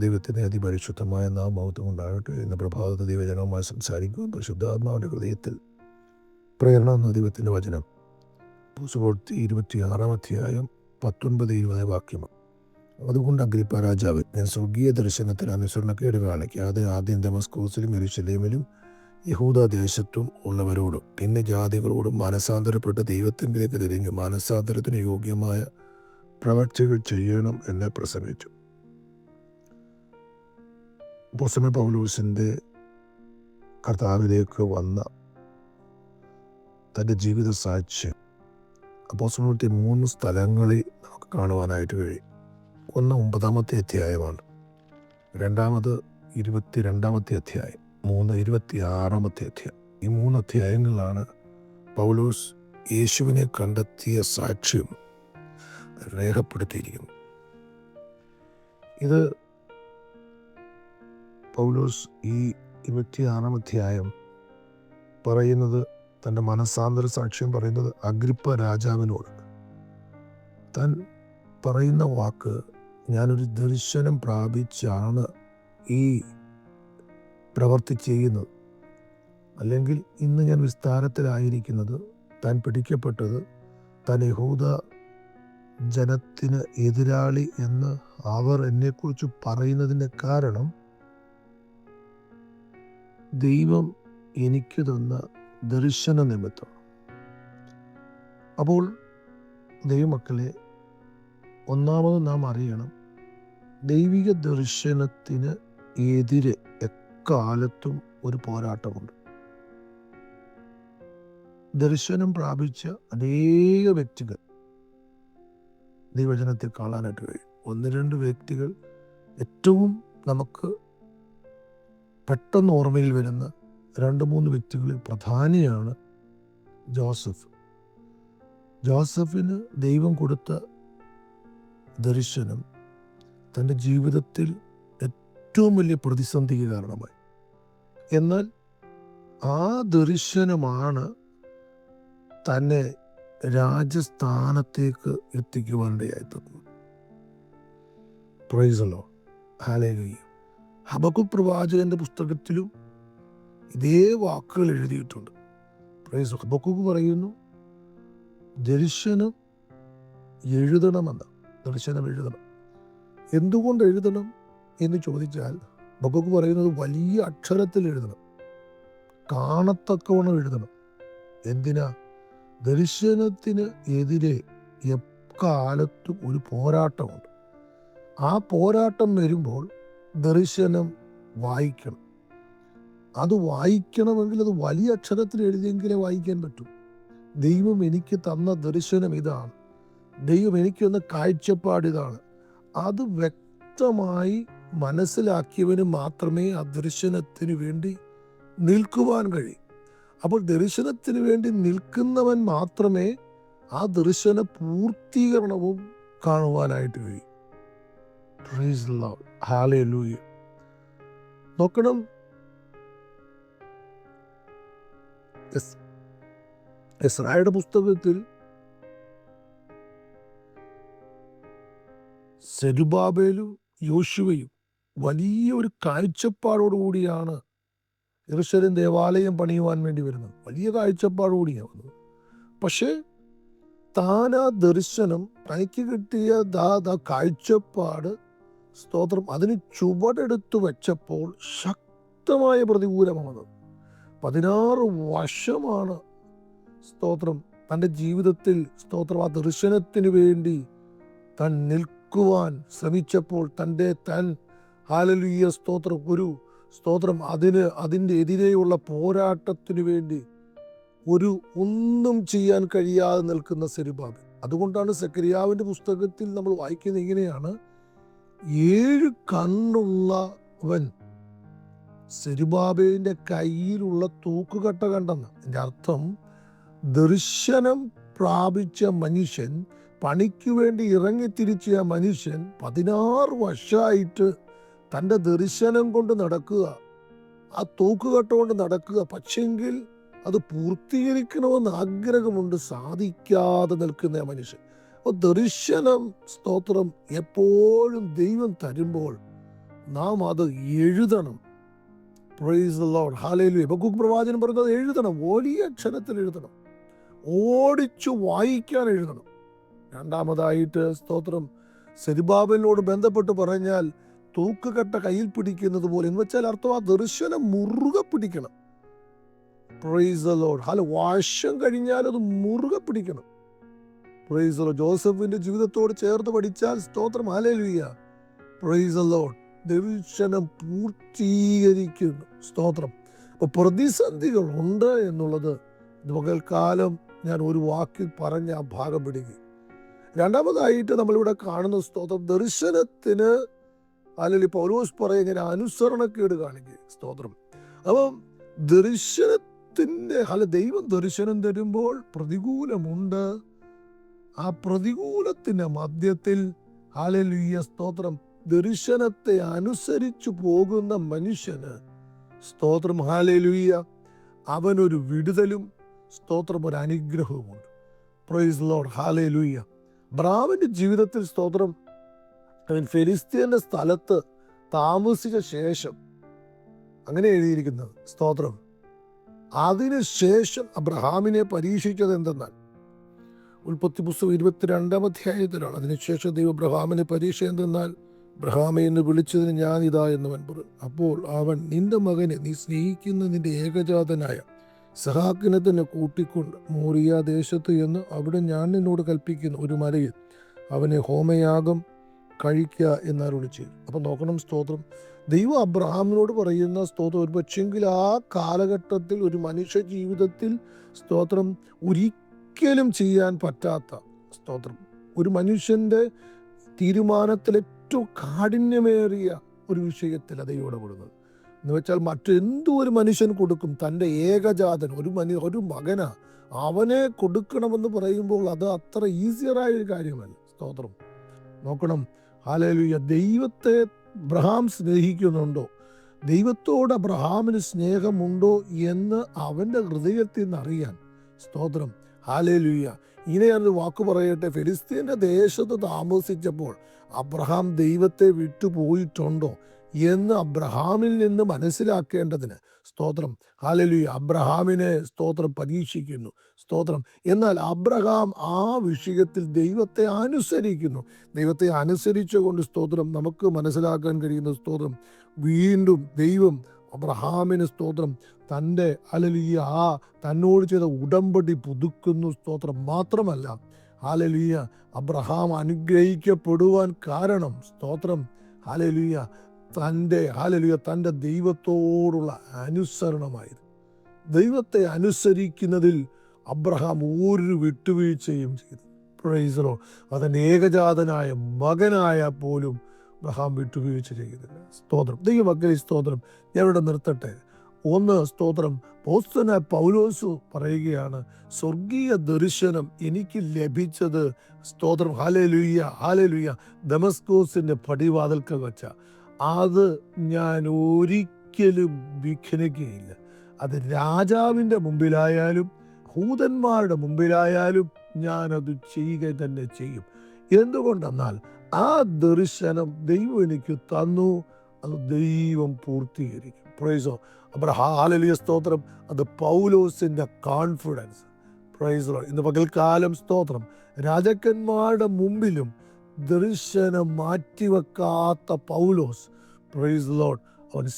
ദൈവത്തിന്റെ അതിപരിശുദ്ധമായ നാം ബൗദ്ധം ഉണ്ടാകട്ടെ ഇന്ന് പ്രഭാതത്തെ ദൈവജനവുമായി സംസാരിക്കുകയും പരിശുദ്ധാത്മാവിന്റെ ഹൃദയത്തിൽ പ്രേരണ എന്ന ദൈവത്തിന്റെ വചനം. പൂസുപോർത്തി ഇരുപത്തിയാറാം അധ്യായം പത്തൊൻപത് ഇരുപത് വാക്യമാണ് അതുകൊണ്ട് അഗ്രിപ്പ രാജാവ് ഞാൻ സ്വർഗീയ ദർശനത്തിന് അനുസരണക്കേട് കാണിക്കാതെ ആദ്യം ദമസ്കോസിലും എരുശലേമിലും യഹൂദ ദേശത്തും ഉള്ളവരോടും പിന്നെ ജാതികളോടും മാനസാന്തരപ്പെട്ട ദൈവത്തിന്റെ തിരിഞ്ഞു മാനസാന്തരത്തിന് യോഗ്യമായ പ്രവർത്തികൾ ചെയ്യണം എന്ന് പ്രസംഗിച്ചു. പൊസമ പൗലൂസിന്റെ കർത്താവിലേക്ക് വന്ന തന്റെ ജീവിത സാക്ഷ്യം അപ്പോസമൂർത്തി മൂന്ന് സ്ഥലങ്ങളിൽ നമുക്ക് കാണുവാനായിട്ട് കഴിയും. ഒന്ന് ഒമ്പതാമത്തെ അധ്യായമാണ്. രണ്ടാമത് ഇരുപത്തി രണ്ടാമത്തെ അധ്യായം. മൂന്ന് ഇരുപത്തി ആറാമത്തെ അധ്യായം. ഈ മൂന്ന് അധ്യായങ്ങളാണ് പൗലോസ് യേശുവിനെ കണ്ടെത്തിയ സാക്ഷ്യം രേഖപ്പെടുത്തിയിരിക്കുന്നത്. ഇത് പൗലോസ് ഈ ഇരുപത്തിയാറാം അധ്യായം പറയുന്നത് തന്റെ മനസ്സാന്തര സാക്ഷ്യം പറയുന്നത് അഗ്രിപ്പ രാജാവിനോട്. താൻ പറയുന്ന വാക്ക് ഞാനൊരു ദർശനം പ്രാപിച്ചാണ് ഈ പ്രവർത്തി ചെയ്യുന്നത്. അല്ലെങ്കിൽ ഇന്ന് ഞാൻ വിസ്താരത്തിലായിരിക്കുന്നത് താൻ പിടിക്കപ്പെട്ടത് താൻ യഹൂദ ജനത്തിന് എതിരാളി എന്ന് അവർ എന്നെക്കുറിച്ച് പറയുന്നതിന്റെ കാരണം ദൈവം എനിക്ക് തന്ന ദർശന നിമിത്തം അപ്പോൾ ദൈവമക്കളെ ഒന്നാമത് നാം അറിയണം ദൈവിക ദർശനത്തിന് എതിരെ എക്കാലത്തും ഒരു പോരാട്ടമുണ്ട്. ദർശനം പ്രാപിച്ച അനേക വ്യക്തികൾ ദൈവജനത്തിൽ കാണാനായിട്ട് കഴിയും. ഒന്ന് രണ്ട് വ്യക്തികൾ ഏറ്റവും നമുക്ക് പെട്ടെന്ന് ഓർമ്മയിൽ വരുന്ന രണ്ട് മൂന്ന് വ്യക്തികളിൽ പ്രധാനിയാണ് ജോസഫ്. ജോസഫിന് ദൈവം കൊടുത്ത ദർശനം തന്റെ ജീവിതത്തിൽ ഏറ്റവും വലിയ പ്രതിസന്ധിക്ക് കാരണമായി. എന്നാൽ ആ ദർശനമാണ് തന്നെ രാജസ്ഥാനത്തേക്ക് എത്തിക്കുവാനിടയായി തന്നത് പ്രൈസലോ ഹാലേലൂയ്യ ഹബക്കു പ്രവാചകന്റെ പുസ്തകത്തിലും ഇതേ വാക്കുകൾ എഴുതിയിട്ടുണ്ട്. പ്രൈസ് ഹബക്കു പറയുന്നു ദർശനം എഴുതണമെന്ന് ദർശനം എഴുതണം. എന്തുകൊണ്ട് എഴുതണം എന്ന് ചോദിച്ചാൽ ബക്കൊക്ക് പറയുന്നത് വലിയ അക്ഷരത്തിൽ എഴുതണം കാണത്തക്കവണ്ണം എഴുതണം. എന്തിനാ? ദർശനത്തിന് എതിരെ എക്കാലത്തും ഒരു പോരാട്ടമുണ്ട്. ആ പോരാട്ടം വരുമ്പോൾ ദർശനം വായിക്കണം. അത് വായിക്കണമെങ്കിൽ അത് വലിയ അക്ഷരത്തിൽ എഴുതിയെങ്കിലേ വായിക്കാൻ പറ്റൂ. ദൈവം എനിക്ക് തന്ന ദർശനം ഇതാണ്. ദൈവം എനിക്ക് തന്ന കാഴ്ചപ്പാട് ഇതാണ്. അത് വ്യക്തമായി മനസ്സിലാക്കിയവന് മാത്രമേ ആ ദർശനത്തിന് വേണ്ടി നിൽക്കുവാൻ കഴിയും. അപ്പോൾ ദർശനത്തിന് വേണ്ടി നിൽക്കുന്നവൻ മാത്രമേ ആ ദർശന പൂർത്തീകരണവും കാണുവാനായിട്ട് കഴിയും. നോക്കണം. എസ്രായുടെ പുസ്തകത്തിൽ സെരുബാബേലും യോശുവയും വലിയ ഒരു കാഴ്ചപ്പാടോടുകൂടിയാണ് ഇർഷലും ദേവാലയം പണിയുവാൻ വേണ്ടി വരുന്നത്. വലിയ കാഴ്ചപ്പാടോടുകൂടിയാണ് വന്നത് പക്ഷേ താൻ ആ ദർശനം തനിക്ക് കിട്ടിയ ദാ കാഴ്ചപ്പാട് സ്തോത്രം. അതിന് ചുവടെടുത്തു വെച്ചപ്പോൾ ശക്തമായ പ്രതികൂലമാണ് പതിനാറ് വർഷമാണ് സ്തോത്രം. തന്റെ ജീവിതത്തിൽ സ്തോത്രം ആ ദർശനത്തിന് വേണ്ടി താൻ നിൽക്കുവാൻ ശ്രമിച്ചപ്പോൾ തന്റെ താൻ ഹാലലുയ സ്തോത്രം ഒരു സ്തോത്രം അതിന് അതിന്റെ എതിരെയുള്ള പോരാട്ടത്തിന് വേണ്ടി ഒരു ഒന്നും ചെയ്യാൻ കഴിയാതെ നിൽക്കുന്ന സെരുബാബ് അതുകൊണ്ടാണ് സെക്രിയാവിന്റെ പുസ്തകത്തിൽ നമ്മൾ വായിക്കുന്നത് ഇങ്ങനെയാണ്. ഏഴ് കണ്ണുള്ളവൻ സെരുബാബേലിന്റെ കയ്യിലുള്ള തൂക്കുകട്ട കണ്ടെന്ന്. എന്റെ അർത്ഥം ദർശനം പ്രാപിച്ച മനുഷ്യൻ പണിക്ക് വേണ്ടി ഇറങ്ങിത്തിരിച്ച മനുഷ്യൻ പതിനാറ് വർഷമായിട്ട് തന്റെ ദർശനം കൊണ്ട് നടക്കുക ആ തൂക്കുകട്ട കൊണ്ട് നടക്കുക. പക്ഷെങ്കിൽ അത് പൂർത്തീകരിക്കണമെന്ന് ആഗ്രഹമുണ്ട് സാധിക്കാതെ നിൽക്കുന്ന മനുഷ്യൻ. അപ്പോൾ ദർശനം സ്തോത്രം എപ്പോഴും ദൈവം തരുമ്പോൾ നാം അത് എഴുതണം. പ്രൈസ് പ്രവാചകൻ പറയുന്നത് എഴുതണം. വലിയ അക്ഷരത്തിൽ എഴുതണം. ഓടിച്ചു വായിക്കാൻ എഴുതണം. രണ്ടാമതായിട്ട് സ്തോത്രം സെരിബാബലിനോട് ബന്ധപ്പെട്ട് പറഞ്ഞാൽ തൂക്കുകട്ട കയ്യിൽ പിടിക്കുന്നത് പോലെ. എന്ന് വെച്ചാൽ അർത്ഥം ആ ദർശനം മുറുകെ പിടിക്കണം. പ്രൈസ് ഹല വാശം കഴിഞ്ഞാൽ അത് മുറുകെ പിടിക്കണം. പ്രൈസ് ലോ ജോസഫിന്റെ ജീവിതത്തോട് ചേർത്ത് പഠിച്ചാൽ സ്തോത്രം. ഹാലലുയ്യ പ്രൈസ് ലോഡ് ദർശനം പൂർത്തീകരിക്കുന്നു. സ്തോത്രം. അപ്പൊ പ്രതിസന്ധികൾ ഉണ്ട് എന്നുള്ളത് പകൽക്കാലം ഞാൻ ഒരു വാക്കിൽ പറഞ്ഞ ആ ഭാഗം പിടിക്കുക രണ്ടാമതായിട്ട് നമ്മളിവിടെ കാണുന്ന സ്തോത്രം. ദർശനത്തിന് അല്ലെങ്കിൽ പൗലോസ് ഇങ്ങനെ അനുസരണക്കേട് കാണിക്കുക സ്തോത്രം. അപ്പം ദർശനത്തിന്റെ അല്ല ദൈവം ദർശനം തരുമ്പോൾ പ്രതികൂലമുണ്ട്. ആ പ്രതികൂലത്തിന്റെ മധ്യത്തിൽ ഹാലലുയ്യ സ്തോത്രം. ദർശനത്തെ അനുസരിച്ചു പോകുന്ന മനുഷ്യന് സ്തോത്രം ഹാലലുയ്യ അവനൊരു വിടുതലും സ്തോത്രം ഒരു അനുഗ്രഹവുമുണ്ട് പ്രൈസ് ലോഡ് ഹാലലുയ്യ ബ്രാവിന്റെ ജീവിതത്തിൽ സ്തോത്രം അവൻ ഫെലിസ്തീന്റെ സ്ഥലത്ത് താമസിച്ച ശേഷം അങ്ങനെ എഴുതിയിരിക്കുന്നത് സ്തോത്രം. അതിനുശേഷം അബ്രഹാമിനെ പരീക്ഷിച്ചത് എന്തെന്നാൽ ഉൽപ്പത്തി പുസ്തകം ഇരുപത്തിരണ്ടാം അധ്യായത്തിലാണ്. അതിനുശേഷം ദൈവം ബ്രഹാമിനെ പരീക്ഷ എന്തെന്നാൽ അബ്രഹാമെ എന്ന് വിളിച്ചതിന് ഞാൻ ഇതാ എന്നവൻ പറഞ്ഞു അപ്പോൾ അവൻ നിന്റെ മകനെ നീ സ്നേഹിക്കുന്ന നിന്റെ ഏകജാതനായ സഹാക്കിനെ തന്നെ കൂട്ടിക്കൊണ്ട് മോറിയ ദേശത്ത് എന്ന് അവിടെ ഞാൻ നിന്നോട് കൽപ്പിക്കുന്ന. ഒരു മലയിൽ അവനെ ഹോമയാഗം കഴിക്കുക എന്നരുളി ചെയ്തു അപ്പം നോക്കണം സ്തോത്രം. ദൈവം അബ്രഹാമിനോട് പറയുന്ന സ്തോത്രം. ഒരു പക്ഷെങ്കിൽ ആ കാലഘട്ടത്തിൽ ഒരു മനുഷ്യ ജീവിതത്തിൽ സ്തോത്രം ഒരിക്കലും ചെയ്യാൻ പറ്റാത്ത സ്തോത്രം. ഒരു മനുഷ്യന്റെ തീരുമാനത്തിൽ ഏറ്റവും കാഠിന്യമേറിയ ഒരു വിഷയത്തിൽ ദൈവം ഇടപെടുന്നത്. എന്ന് വെച്ചാൽ മറ്റെന്തോ ഒരു മനുഷ്യൻ കൊടുക്കും തന്റെ ഏകജാതൻ ഒരു മനു ഒരു മകന അവനെ കൊടുക്കണമെന്ന് പറയുമ്പോൾ അത് അത്ര ഈസിയറായ ഒരു കാര്യമല്ല. സ്തോത്രം. നോക്കണം. ഹാലലുയ ദൈവത്തെ അബ്രഹാം സ്നേഹിക്കുന്നുണ്ടോ? ദൈവത്തോട് അബ്രഹാമിന് സ്നേഹമുണ്ടോ എന്ന് അവന്റെ ഹൃദയത്തിൽ നിന്ന് അറിയാൻ. സ്തോത്രം. ഹാലേലുയ്യ ഇങ്ങനെ ഞാനൊരു വാക്ക് പറയട്ടെ. ഫിലിസ്തീന്റെ ദേശത്ത് താമസിച്ചപ്പോൾ അബ്രഹാം ദൈവത്തെ വിട്ടുപോയിട്ടുണ്ടോ എന്ന് അബ്രഹാമിൽ നിന്ന് മനസ്സിലാക്കേണ്ടതിന് സ്തോത്രം. ഹാലലൂയ. അബ്രഹാമിനെ സ്തോത്രം പരീക്ഷിക്കുന്നു. സ്തോത്രം. എന്നാൽ അബ്രഹാം ആ വിഷയത്തിൽ ദൈവത്തെ അനുസരിക്കുന്നു. ദൈവത്തെ അനുസരിച്ചുകൊണ്ട് സ്തോത്രം. നമുക്ക് മനസ്സിലാക്കാൻ കഴിയുന്ന സ്തോത്രം. വീണ്ടും ദൈവം അബ്രഹാമിന് സ്തോത്രം. തന്റെ അലലിയ ആ തന്നോട് ചെയ്ത ഉടമ്പടി പുതുക്കുന്നു സ്തോത്രം മാത്രമല്ല. ഹാലലിയ അബ്രഹാം അനുഗ്രഹിക്കപ്പെടുവാൻ കാരണം സ്തോത്രം. ഹാലലിയ തന്റെ ഹാലലിയ തന്റെ ദൈവത്തോടുള്ള അനുസരണമായിരുന്നു. ദൈവത്തെ അനുസരിക്കുന്നതിൽ അബ്രഹാം ഒരു വിട്ടുവീഴ്ചയും ചെയ്തു. പ്രൈസറോ അതിന്റെ ഏകജാതനായ മകനായ പോലും അബ്രഹാം വിട്ടുവീഴ്ച ചെയ്യുന്നില്ല സ്തോത്രം. ദൈവമക്കളെ സ്തോത്രം. ഞാൻ ഇവിടെ നിർത്തട്ടെ. ഒന്ന് സ്തോത്രം. പോസ്തന പൗലോസു പറയുകയാണ് സ്വർഗീയ ദർശനം എനിക്ക് ലഭിച്ചത് സ്തോത്രം. ഹാലലുയ്യ ഹാലലുയ്യ ദമസ്കോസിന്റെ പടിവാതിൽക്ക വച്ച. അത് ഞാൻ ഒരിക്കലും വിഘ്നിക്കുകയില്ല. അത് രാജാവിന്റെ മുമ്പിലായാലും ഭൂതന്മാരുടെ മുമ്പിലായാലും ഞാനത് ചെയ്യുക തന്നെ ചെയ്യും. എന്തുകൊണ്ടെന്നാൽ ആ ദർശനം ദൈവം എനിക്ക് തന്നു. അത് ദൈവം പൂർത്തീകരിക്കും. പ്രൈസോ അപ്പോൾ ഹാലലിയ സ്തോത്രം. അത് പൗലോസിന്റെ കോൺഫിഡൻസ് പ്രൈസോ ഇന്ന് പകൽക്കാലം സ്തോത്രം. രാജാക്കന്മാരുടെ മുമ്പിലും ദർശനം മാറ്റിവെക്കാത്ത പൗലോസ്. പ്രൈസ് ലോഡ് അവൻ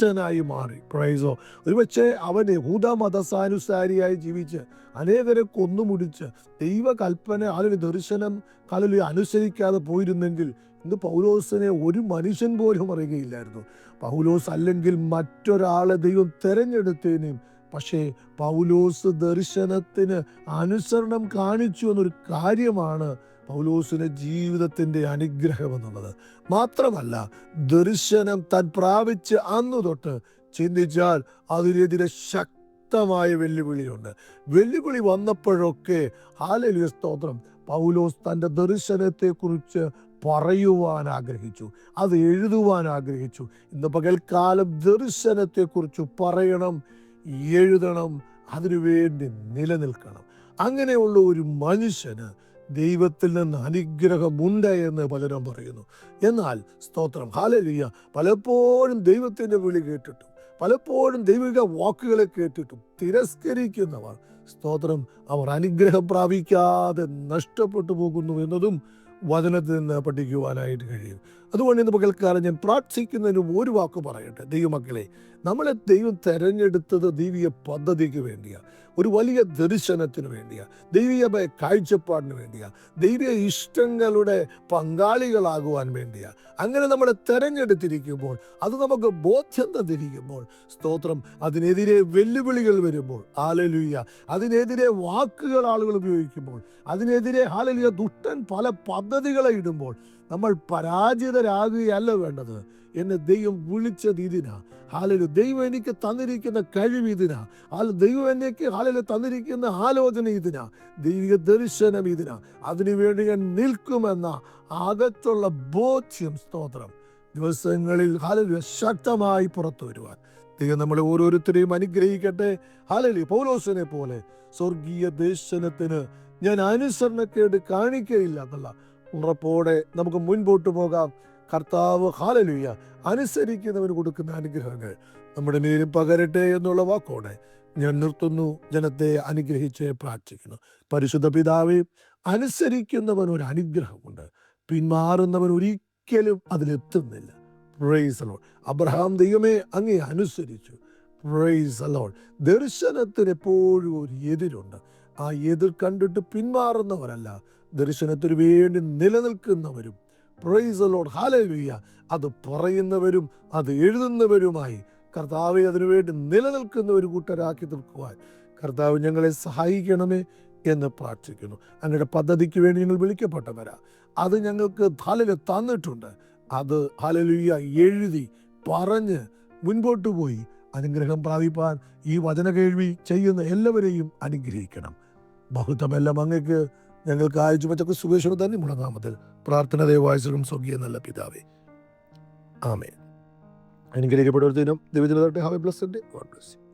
ശ്രേഷ്ഠനായി മാറി. പ്രൈസോ ഒരുപക്ഷെ അവൻ യഹൂദ മതസാനുസാരിയായി ജീവിച്ച് അനേകരെ കൊന്നുമുടിച്ച് ദൈവകൽപ്പന അല്ലെങ്കിൽ ദർശനം കലലി അനുസരിക്കാതെ പോയിരുന്നെങ്കിൽ ഇന്ന് പൗലോസിനെ ഒരു മനുഷ്യൻ പോലും അറിയുകയില്ലായിരുന്നു. പൗലോസ് അല്ലെങ്കിൽ മറ്റൊരാളെ ദൈവം തിരഞ്ഞെടുത്തേനേയും പക്ഷേ പൗലോസ് ദർശനത്തിന് അനുസരണം കാണിച്ചു എന്നൊരു കാര്യമാണ് പൗലോസിന്റെ ജീവിതത്തിന്റെ അനുഗ്രഹം എന്നുള്ളത് മാത്രമല്ല ദർശനം താൻ പ്രാപിച്ച് അന്ന് തൊട്ട് ചിന്തിച്ചാൽ അതിനെതിരെ ശക്തമായ വെല്ലുവിളിയുണ്ട്. വെല്ലുവിളി വന്നപ്പോഴൊക്കെ ഹാലലിയ സ്തോത്രം പൗലോസ് തന്റെ ദർശനത്തെക്കുറിച്ച് പറയുവാൻ ആഗ്രഹിച്ചു അത് എഴുതുവാൻ ആഗ്രഹിച്ചു. ഇന്ന് പകൽക്കാലം ദർശനത്തെക്കുറിച്ച് പറയണം എഴുതണം അതിനുവേണ്ടി നിലനിൽക്കണം. അങ്ങനെയുള്ള ഒരു മനുഷ്യന് ദൈവത്തിൽ നിന്ന് അനുഗ്രഹമുണ്ട് എന്ന് പലരും പറയുന്നു. എന്നാൽ സ്തോത്രം ഹാലലിയ പലപ്പോഴും ദൈവത്തിന്റെ വിളി കേട്ടിട്ടും പലപ്പോഴും ദൈവിക വാക്കുകളെ കേട്ടിട്ടും തിരസ്കരിക്കുന്നവർ സ്തോത്രം അവർ അനുഗ്രഹം പ്രാപിക്കാതെ നഷ്ടപ്പെട്ടു പോകുന്നു എന്നതും വചനത്തിൽ നിന്ന് പഠിക്കുവാനായിട്ട് കഴിയും. അതുകൊണ്ട് ഇന്ന് പകൽക്കാലം ഞാൻ പ്രാർത്ഥിക്കുന്നതിന് ഒരു വാക്ക് പറയട്ടെ. ദൈവമക്കളെ നമ്മളെ ദൈവം തെരഞ്ഞെടുത്തത് ദൈവിക പദ്ധതിക്ക് വേണ്ടിയാണ് ഒരു വലിയ ദർശനത്തിന് വേണ്ടിയാണ് ദൈവിക കാഴ്ചപ്പാടിന് വേണ്ടിയാണ് ദൈവിക ഇഷ്ടങ്ങളുടെ പങ്കാളികളാകുവാൻ വേണ്ടിയാണ് അങ്ങനെ നമ്മൾ തെരഞ്ഞെടുത്തിരിക്കുമ്പോൾ അത് നമുക്ക് ബോധ്യം തന്നിരിക്കുമ്പോൾ സ്തോത്രം അതിനെതിരെ വെല്ലുവിളികൾ വരുമ്പോൾ ആലലുയ്യ അതിനെതിരെ വാക്കുകൾ ആളുകൾ ഉപയോഗിക്കുമ്പോൾ അതിനെതിരെ ആലലുയ ദുഷ്ടൻ പല പദ്ധതികളെ ഇടുമ്പോൾ നമ്മൾ പരാജിതരാകുകയല്ല വേണ്ടത്. എന്നെ ദൈവം വിളിച്ചത് ഇതിനാ. ഹാലലു ദൈവം എനിക്ക് തന്നിരിക്കുന്ന കഴിവ് ഇതിനാ. ഹാല ദൈവം എനിക്ക് ഹാലലു തന്നിരിക്കുന്ന ആലോചന ഇതിനാ. ദൈവിക ദർശനം ഇതിനാ. അതിനുവേണ്ടി ഞാൻ നിൽക്കുമെന്ന അകത്തുള്ള ബോധ്യം സ്തോത്രം ദിവസങ്ങളിൽ ഹാലലു ശക്തമായി പുറത്തു വരുവാൻ. ദൈവം നമ്മൾ ഓരോരുത്തരെയും അനുഗ്രഹിക്കട്ടെ. ഹാലലി പൗലോസിനെ പോലെ സ്വർഗീയ ദർശനത്തിന് ഞാൻ അനുസരണക്കേട് കാണിക്കയില്ല എന്നുള്ള ഉറപ്പോടെ നമുക്ക് മുൻപോട്ട് പോകാം. കർത്താവ് ഹാലലുയ്യ അനുസരിക്കുന്നവന് കൊടുക്കുന്ന അനുഗ്രഹങ്ങൾ നമ്മുടെ മേലും പകരട്ടെ എന്നുള്ള വാക്കോടെ ഞാൻ നിർത്തുന്നു ജനത്തെ അനുഗ്രഹിച്ച് പ്രാർത്ഥിക്കുന്നു. പരിശുദ്ധ പിതാവ് അനുസരിക്കുന്നവൻ ഒരു അനുഗ്രഹമുണ്ട്. പിന്മാറുന്നവൻ ഒരിക്കലും അതിലെത്തുന്നില്ല പ്രൈസ് അലോൺ അബ്രഹാം ദൈവമേ അങ്ങേ അനുസരിച്ചു. പ്രൈസ് അലോൺ ദർശനത്തിന് എപ്പോഴും ഒരു എതിരുണ്ട്. ആ എതിർ കണ്ടിട്ട് പിന്മാറുന്നവരല്ല. ദർശനത്തിന് വേണ്ടി നിലനിൽക്കുന്നവരും പ്രൈസ് ലോഡ് ഹാലലുയ്യ അത് പറയുന്നവരും അത് എഴുതുന്നവരുമായി കർത്താവെ അതിനുവേണ്ടി നിലനിൽക്കുന്ന ഒരു കൂട്ടരാക്കി തീർക്കുവാൻ കർത്താവ് ഞങ്ങളെ സഹായിക്കണമേ എന്ന് പ്രാർത്ഥിക്കുന്നു. അങ്ങയുടെ പദ്ധതിക്ക് വേണ്ടി ഞങ്ങൾ വിളിക്കപ്പെട്ടവരാ. അത് ഞങ്ങൾക്ക് ഹാലല തന്നിട്ടുണ്ട്. അത് ഹാലലുയ്യ എഴുതി പറഞ്ഞ് മുൻപോട്ട് പോയി അനുഗ്രഹം പ്രാപിപ്പാൻ ഈ വചന കേൾവി ചെയ്യുന്ന എല്ലാവരെയും അനുഗ്രഹിക്കണം. ബഹുത്വമെല്ലാം അങ്ങക്ക് ഞങ്ങൾക്ക് പറ്റക്ക് സുഖേശ്വരം തന്നെ മുടങ്ങാമതിൽ പ്രാർത്ഥന ദൈവായും സ്വർഗീയ നല്ല പിതാവേ. ആമേ അനുഗ്രഹിക്കപ്പെട്ട ഒരു ദിനം ദൈവജനത്തെ have a blessed God bless you